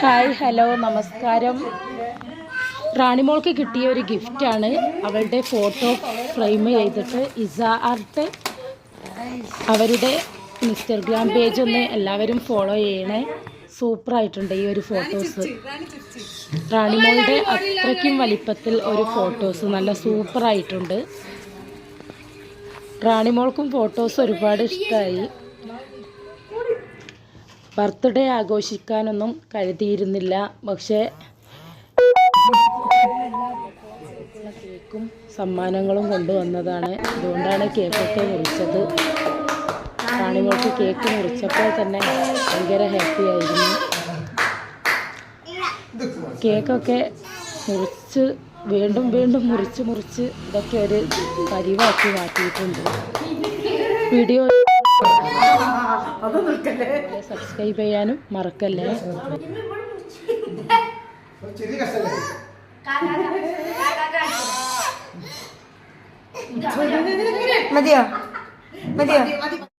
Hi hello നമസ്കാരം. റാണിമോൾക്ക് കിട്ടിയ ഒരു ഗിഫ്റ്റാണ് അവളുടെ ഫോട്ടോ ഫ്രെയിം ചെയ്തിട്ട് ഇസ ആർട്ട്. അവരുടെ ഇൻസ്റ്റഗ്രാം പേജ് ഒന്ന് എല്ലാവരും ഫോളോ ചെയ്യണേ. സൂപ്പറായിട്ടുണ്ട് ഈ ഒരു ഫോട്ടോസ് റാണിമോളുടെ അത്രയ്ക്കും വലിപ്പത്തിൽ ഒരു ഫോട്ടോസ് നല്ല സൂപ്പറായിട്ടുണ്ട് റാണിമോൾക്കും ഫോട്ടോസ് ഒരുപാട് ഇഷ്ടമായി ബർത്ത്ഡേ ആഘോഷിക്കാനൊന്നും കരുതിയിരുന്നില്ല. പക്ഷേ കേക്കും സമ്മാനങ്ങളും കൊണ്ടുവന്നതാണ്. അതുകൊണ്ടാണ് കേക്കൊക്കെ മുറിച്ചത്. റാണിമോൾക്ക് കേക്ക് മുറിച്ചപ്പോൾ തന്നെ ഭയങ്കര ഹാപ്പി ആയിരുന്നു. കേക്കൊക്കെ മുറിച്ച് വീണ്ടും വീണ്ടും മുറിച്ച് മുറിച്ച് ഇതൊക്കെ ഒരു പരിവാക്കി മാറ്റിയിട്ടുണ്ട്. വീഡിയോ സബ്സ്ക്രൈബ് ചെയ്യാനും മറക്കല്ലേ? മതിയോ? മതിയോ?